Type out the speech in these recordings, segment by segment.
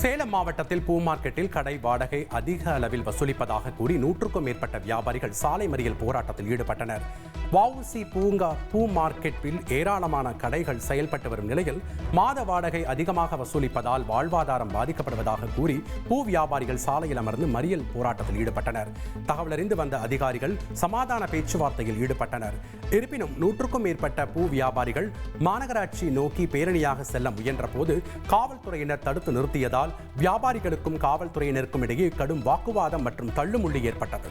சேலம் மாவட்டத்தில் பூ மார்க்கெட்டில் கடை வாடகை அதிக அளவில் வசூலிப்பதாக கூறி நூற்றுக்கும் மேற்பட்ட வியாபாரிகள் சாலை மறியல் போராட்டத்தில் ஈடுபட்டனர். வவுசி பூங்கா பூ மார்க்கெட்டில் ஏராளமான கடைகள் செயல்பட்டு வரும் நிலையில் மாத வாடகை அதிகமாக வசூலிப்பதால் வாழ்வாதாரம் பாதிக்கப்படுவதாக கூறி பூ வியாபாரிகள் சாலையில் அமர்ந்து மறியல் போராட்டத்தில் ஈடுபட்டனர். தகவலறிந்து வந்த அதிகாரிகள் சமாதான பேச்சுவார்த்தையில் ஈடுபட்டனர். இருப்பினும் நூற்றுக்கும் மேற்பட்ட பூ வியாபாரிகள் மாநகராட்சி நோக்கி பேரணியாக செல்ல முயன்றபோது காவல்துறையினர் தடுத்து நிறுத்தியதால் வியாபாரிகளுக்கும் காவல்துறையினருக்கும் இடையே கடும் வாக்குவாதம் மற்றும் தள்ளுமுள்ளி ஏற்பட்டது.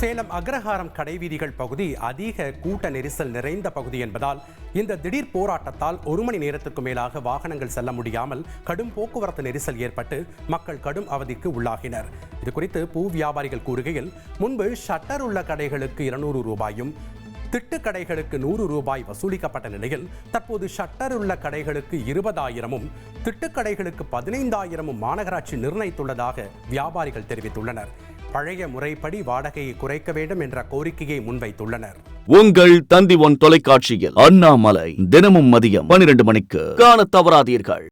சேலம் அக்ரஹாரம் கடைவீதிகள் பகுதி அதிக கூட்ட நெரிசல் நிறைந்த பகுதி என்பதால் இந்த திடீர் போராட்டத்தால் ஒரு மணி நேரத்துக்கு மேலாக வாகனங்கள் செல்ல முடியாமல் கடும் போக்குவரத்து நெரிசல் ஏற்பட்டு மக்கள் கடும் அவதிக்கு உள்ளாகினர். இது குறித்து பூ வியாபாரிகள் கூறுகையில் முன்பு ஷட்டர் உள்ள கடைகளுக்கு இருநூறு ரூபாயும் திட்டு கடைகளுக்கு நூறு ரூபாய் வசூலிக்கப்பட்ட நிலையில் தற்போது ஷட்டர் உள்ள கடைகளுக்கு இருபதாயிரமும் திட்டுக்கடைகளுக்கு பதினைந்தாயிரமும் மாநகராட்சி நிர்ணயித்துள்ளதாக வியாபாரிகள் தெரிவித்துள்ளனர். பழைய முறைப்படி வாடகையை குறைக்க வேண்டும் என்ற கோரிக்கையை முன்வைத்துள்ளனர். உங்கள் தந்தி ஒன் தொலைக்காட்சியில் அண்ணாமலை தினமும் மதியம் பனிரெண்டு மணிக்கு காண தவறாதீர்கள்.